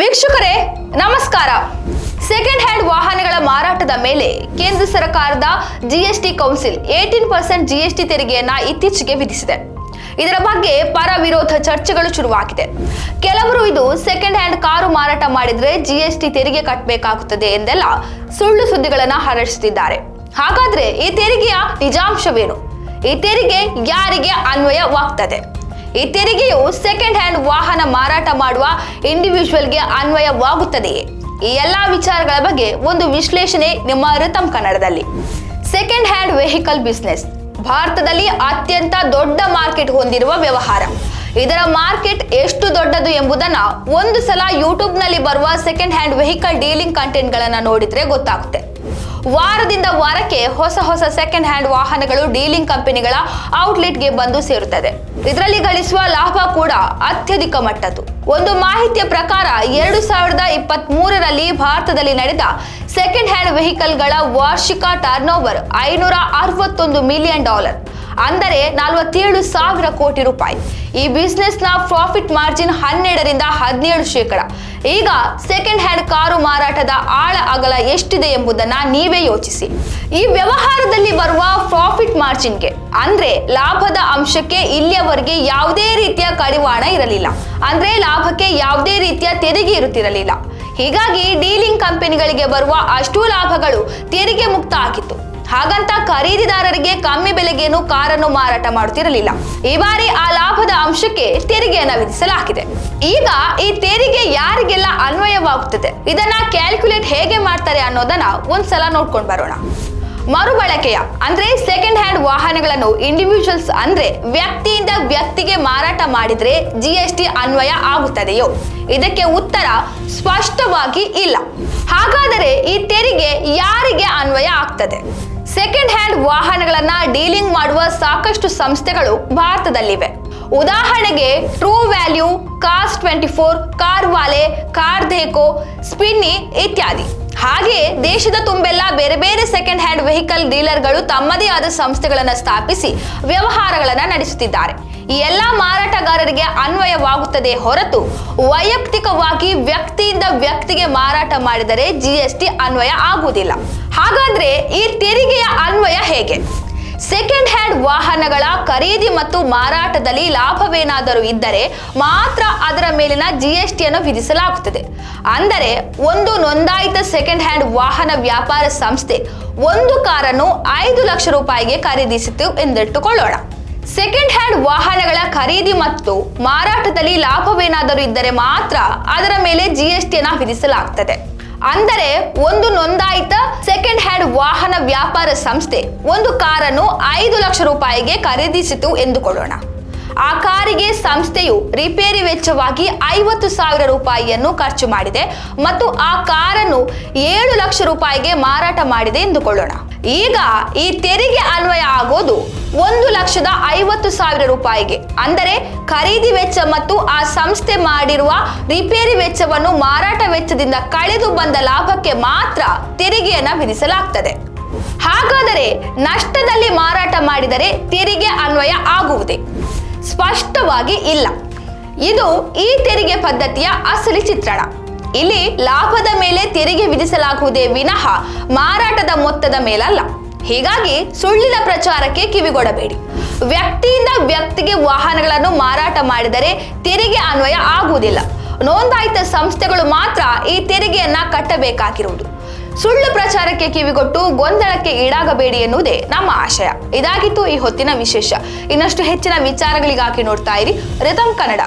ವೀಕ್ಷಕರೇ, ನಮಸ್ಕಾರ. Second hand ವಾಹನಗಳ ಮಾರಾಟದ ಮೇಲೆ ಕೇಂದ್ರ ಸರ್ಕಾರದ GST council eighteen percent GST ತೆರಿಗೆಯನ್ನ ಇತ್ತೀಚೆಗೆ ವಿಧಿಸಿದೆ. ಇದರ ಬಗ್ಗೆ ಪರ ವಿರೋಧ ಚರ್ಚೆಗಳು ಶುರುವಾಗಿದೆ. ಕೆಲವರು ಇದು ಸೆಕೆಂಡ್ ಹ್ಯಾಂಡ್ ಕಾರು ಮಾರಾಟ ಮಾಡಿದ್ರೆ ಜಿಎಸ್ಟಿ ತೆರಿಗೆ ಕಟ್ಟಬೇಕಾಗುತ್ತದೆ ಎಂದೆಲ್ಲ ಸುಳ್ಳು ಸುದ್ದಿಗಳನ್ನ ಹರಡಿಸುತ್ತಿದ್ದಾರೆ. ಹಾಗಾದ್ರೆ ಈ ತೆರಿಗೆಯ ನಿಜಾಂಶವೇನು? ಈ ತೆರಿಗೆ ಯಾರಿಗೆ ಅನ್ವಯವಾಗ್ತದೆ? ಈ ತೆರಿಗೆಯು ಸೆಕೆಂಡ್ ಹ್ಯಾಂಡ್ ವಾಹನ ಮಾರಾಟ ಮಾಡುವ ಇಂಡಿವಿಜುವಲ್ಗೆ ಅನ್ವಯವಾಗುತ್ತದೆಯೇ ಈ ಎಲ್ಲಾ ವಿಚಾರಗಳ ಬಗ್ಗೆ ಒಂದು ವಿಶ್ಲೇಷಣೆ ನಿಮ್ಮ ಋತಂ ಕನ್ನಡದಲ್ಲಿ. ಸೆಕೆಂಡ್ ಹ್ಯಾಂಡ್ ವೆಹಿಕಲ್ ಬಿಸ್ನೆಸ್ ಭಾರತದಲ್ಲಿ ಅತ್ಯಂತ ದೊಡ್ಡ ಮಾರ್ಕೆಟ್ ಹೊಂದಿರುವ ವ್ಯವಹಾರ. ಇದರ ಮಾರ್ಕೆಟ್ ಎಷ್ಟು ದೊಡ್ಡದು ಎಂಬುದನ್ನ ಒಂದು ಸಲ ಯೂಟ್ಯೂಬ್ನಲ್ಲಿ ಬರುವ ಸೆಕೆಂಡ್ ಹ್ಯಾಂಡ್ ವೆಹಿಕಲ್ ಡೀಲಿಂಗ್ ಕಂಟೆಂಟ್ಗಳನ್ನು ನೋಡಿದ್ರೆ ಗೊತ್ತಾಗುತ್ತೆ. ವಾರದಿಂದ ವಾರಕ್ಕೆ ಹೊಸ ಹೊಸ ಸೆಕೆಂಡ್ ಹ್ಯಾಂಡ್ ವಾಹನಗಳು ಡೀಲಿಂಗ್ ಕಂಪನಿಗಳ ಔಟ್ಲೆಟ್ಗೆ ಬಂದು ಸೇರುತ್ತದೆ. ಇದರಲ್ಲಿ ಗಳಿಸುವ ಲಾಭ ಕೂಡ ಅತ್ಯಧಿಕ ಮಟ್ಟದ್ದು. ಒಂದು ಮಾಹಿತಿಯ ಪ್ರಕಾರ ಎರಡು ಸಾವಿರದ ಇಪ್ಪತ್ತ್ ಮೂರರಲ್ಲಿ ಭಾರತದಲ್ಲಿ ನಡೆದ ಸೆಕೆಂಡ್ ಹ್ಯಾಂಡ್ ವೆಹಿಕಲ್ಗಳ ವಾರ್ಷಿಕ ಟರ್ನ್ ಓವರ್ ಐನೂರ ಅರವತ್ತೊಂದು ಮಿಲಿಯನ್ ಡಾಲರ್ ಅಂದರೆ ನಲವತ್ತೇಳು ಸಾವಿರ ಕೋಟಿ ರೂಪಾಯಿ. ಈ ಬಿಸ್ನೆಸ್ನ ಪ್ರಾಫಿಟ್ ಮಾರ್ಜಿನ್ ಹನ್ನೆರಡರಿಂದ ಹದಿನೇಳು ಶೇಕಡ. ಈಗ ಸೆಕೆಂಡ್ ಹ್ಯಾಂಡ್ ಕಾರು ಮಾರಾಟದ ಆಳ ಅಗಲ ಎಷ್ಟಿದೆ ಎಂಬುದನ್ನ ನೀವೇ ಯೋಚಿಸಿ. ಈ ವ್ಯವಹಾರದಲ್ಲಿ ಪ್ರಾಫಿಟ್ ಮಾರ್ಜಿನ್ಗೆ ಅಂದ್ರೆ ಲಾಭದ ಅಂಶಕ್ಕೆ ಇಲ್ಲಿಯವರೆಗೆ ಯಾವುದೇ ರೀತಿಯ ಕಡಿವಾಣ ಇರಲಿಲ್ಲ. ಅಂದ್ರೆ ಲಾಭಕ್ಕೆ ಯಾವುದೇ ರೀತಿಯ ತೆರಿಗೆ ಇರುತ್ತಿರಲಿಲ್ಲ. ಹೀಗಾಗಿ ಡೀಲಿಂಗ್ ಕಂಪನಿಗಳಿಗೆ ಬರುವ ಅಷ್ಟೂ ಲಾಭಗಳು ತೆರಿಗೆ ಮುಕ್ತ ಆಗಿತ್ತು. ಹಾಗಂತ ಖರೀದಿದಾರರಿಗೆ ಕಮ್ಮಿ ಬೆಲೆಗೇನು ಕಾರನ್ನು ಮಾರಾಟ ಮಾಡುತ್ತಿರಲಿಲ್ಲ. ಈ ಬಾರಿ ಆ ಲಾಭದ ಅಂಶಕ್ಕೆ ತೆರಿಗೆಯನ್ನು ವಿಧಿಸಲಾಗಿದೆ. ಈಗ ಈ ತೆರಿಗೆ ಯಾರಿಗೆಲ್ಲ ಅನ್ವಯವಾಗುತ್ತದೆ? ಇದನ್ನ ಕ್ಯಾಲ್ಕುಲೇಟ್ ಹೇಗೆ ಮಾಡ್ತಾರೆ ಅನ್ನೋದನ್ನ ಒಂದ್ಸಲ ನೋಡ್ಕೊಂಡು ಬರೋಣ. ಮರುಬಳಕೆಯ, ಅಂದ್ರೆ ಸೆಕೆಂಡ್ ಹ್ಯಾಂಡ್ ವಾಹನಗಳನ್ನು ಇಂಡಿವಿಜುವಲ್ಸ್ ಅಂದ್ರೆ ವ್ಯಕ್ತಿಯಿಂದ ವ್ಯಕ್ತಿಗೆ ಮಾರಾಟ ಮಾಡಿದ್ರೆ ಜಿಎಸ್ಟಿ ಅನ್ವಯ ಆಗುತ್ತದೆಯೋ? ಇದಕ್ಕೆ ಉತ್ತರ ಸ್ಪಷ್ಟವಾಗಿ ಇಲ್ಲ. ಹಾಗಾದರೆ ಈ ತೆರಿಗೆ ಯಾರಿಗೆ ಅನ್ವಯ ಆಗ್ತದೆ? ಸೆಕೆಂಡ್ ಹ್ಯಾಂಡ್ ವಾಹನಗಳನ್ನ ಡೀಲಿಂಗ್ ಮಾಡುವ ಸಾಕಷ್ಟು ಸಂಸ್ಥೆಗಳು ಭಾರತದಲ್ಲಿವೆ. ಉದಾಹರಣೆಗೆ ಟ್ರೂ ವ್ಯಾಲ್ಯೂ ಕಾಸ್ಟ್ ಟ್ವೆಂಟಿ ಫೋರ್ ಕಾರ್ ವಾಲೆ ಕಾರ್ ದೇಕೋ ಸ್ಪಿನ್ನಿ ಇತ್ಯಾದಿ. ಹಾಗೆ ದೇಶದ ತುಂಬೆಲ್ಲ ಬೇರೆ ಬೇರೆ ಸೆಕೆಂಡ್ ಹ್ಯಾಂಡ್ ವೆಹಿಕಲ್ ಡೀಲರ್ಗಳು ತಮ್ಮದೇ ಆದ ಸಂಸ್ಥೆಗಳನ್ನು ಸ್ಥಾಪಿಸಿ ವ್ಯವಹಾರಗಳನ್ನು ನಡೆಸುತ್ತಿದ್ದಾರೆ. ಈ ಎಲ್ಲ ಮಾರಾಟಗಾರರಿಗೆ ಅನ್ವಯವಾಗುತ್ತದೆ ಹೊರತು ವೈಯಕ್ತಿಕವಾಗಿ ವ್ಯಕ್ತಿಯಿಂದ ವ್ಯಕ್ತಿಗೆ ಮಾರಾಟ ಮಾಡಿದರೆ ಜಿಎಸ್ಟಿ ಅನ್ವಯ ಆಗುವುದಿಲ್ಲ. ಹಾಗಾದ್ರೆ ಈ ತೆರಿಗೆಯ ಅನ್ವಯ ಹೇಗೆ? ಸೆಕೆಂಡ್ ಹ್ಯಾಂಡ್ ವಾಹನಗಳ ಖರೀದಿ ಮತ್ತು ಮಾರಾಟದಲ್ಲಿ ಲಾಭವೇನಾದರೂ ಇದ್ದರೆ ಮಾತ್ರ ಅದರ ಮೇಲಿನ ಜಿಎಸ್ಟಿಯನ್ನು ವಿಧಿಸಲಾಗುತ್ತದೆ. ಅಂದರೆ ಒಂದು ನೋಂದಾಯಿತ ಸೆಕೆಂಡ್ ಹ್ಯಾಂಡ್ ವಾಹನ ವ್ಯಾಪಾರ ಸಂಸ್ಥೆ ಒಂದು ಕಾರನ್ನು ಐದು ಲಕ್ಷ ರೂಪಾಯಿಗೆ ಖರೀದಿಸಿತು ಎಂದಿಟ್ಟುಕೊಳ್ಳೋಣ. ಸೆಕೆಂಡ್ ಹ್ಯಾಂಡ್ ವಾಹನಗಳ ಖರೀದಿ ಮತ್ತು ಮಾರಾಟದಲ್ಲಿ ಲಾಭವೇನಾದರೂ ಇದ್ದರೆ ಮಾತ್ರ ಅದರ ಮೇಲೆ ಜಿಎಸ್ಟಿಯನ್ನು ವಿಧಿಸಲಾಗುತ್ತದೆ ಅಂದರೆ ಒಂದು ನೋಂದಾಯಿತ ಸೆಕೆಂಡ್ ಹ್ಯಾಂಡ್ ವಾಹನ ವ್ಯಾಪಾರ ಸಂಸ್ಥೆ. ಒಂದು ಕಾರನ್ನು ಐದು ಲಕ್ಷ ರೂಪಾಯಿಗೆ ಖರೀದಿಸಿತು ಎಂದುಕೊಳ್ಳೋಣ. ಆ ಕಾರಿಗೆ ಸಂಸ್ಥೆಯು ರಿಪೇರಿ ವೆಚ್ಚವಾಗಿ ಐವತ್ತು ಸಾವಿರ ರೂಪಾಯಿಯನ್ನು ಖರ್ಚು ಮಾಡಿದೆ ಮತ್ತು ಆ ಕಾರನ್ನು ಏಳು ಲಕ್ಷ ರೂಪಾಯಿಗೆ ಮಾರಾಟ ಮಾಡಿದೆ ಎಂದುಕೊಳ್ಳೋಣ. ಈಗ ಈ ತೆರಿಗೆ ಅನ್ವಯ ಆಗೋದು ಒಂದು ಲಕ್ಷದ ಐವತ್ತು ಸಾವಿರ ರೂಪಾಯಿಗೆ. ಅಂದರೆ ಖರೀದಿ ವೆಚ್ಚ ಮತ್ತು ಆ ಸಂಸ್ಥೆ ಮಾಡಿರುವ ರಿಪೇರಿ ವೆಚ್ಚವನ್ನು ಮಾರಾಟ ವೆಚ್ಚದಿಂದ ಕಳೆದು ಬಂದ ಲಾಭಕ್ಕೆ ಮಾತ್ರ ತೆರಿಗೆಯನ್ನ ವಿಧಿಸಲಾಗ್ತದೆ. ಹಾಗಾದರೆ ನಷ್ಟದಲ್ಲಿ ಮಾರಾಟ ಮಾಡಿದರೆ ತೆರಿಗೆ ಅನ್ವಯ ಆಗುವುದೇ? ಸ್ಪಷ್ಟವಾಗಿ ಇಲ್ಲ. ಇದು ಈ ತೆರಿಗೆ ಪದ್ಧತಿಯ ಅಸಲಿ ಚಿತ್ರಣ. ಇಲ್ಲಿ ಲಾಭದ ಮೇಲೆ ತೆರಿಗೆ ವಿಧಿಸಲಾಗುವುದೇ ವಿನಃ ಮಾರಾಟದ ಮೊತ್ತದ ಮೇಲಲ್ಲ. ಹೀಗಾಗಿ ಸುಳ್ಳಿನ ಪ್ರಚಾರಕ್ಕೆ ಕಿವಿಗೊಡಬೇಡಿ. ವ್ಯಕ್ತಿಯಿಂದ ವ್ಯಕ್ತಿಗೆ ವಾಹನಗಳನ್ನು ಮಾರಾಟ ಮಾಡಿದರೆ ತೆರಿಗೆ ಅನ್ವಯ ಆಗುವುದಿಲ್ಲ. ನೋಂದಾಯಿತ ಸಂಸ್ಥೆಗಳು ಮಾತ್ರ ಈ ತೆರಿಗೆಯನ್ನ ಕಟ್ಟಬೇಕಾಗಿರುವುದು. ಸುಳ್ಳು ಪ್ರಚಾರಕ್ಕೆ ಕಿವಿಗೊಟ್ಟು ಗೊಂದಲಕ್ಕೆ ಈಡಾಗಬೇಡಿ ಎನ್ನುವುದೇ ನಮ್ಮ ಆಶಯ. ಇದಾಗಿತ್ತು ಈ ಹೊತ್ತಿನ ವಿಶೇಷ. ಇನ್ನಷ್ಟು ಹೆಚ್ಚಿನ ವಿಚಾರಗಳಿಗಾಗಿ ನೋಡ್ತಾ ಇರಿ ರಿತಮ್ ಕನ್ನಡ.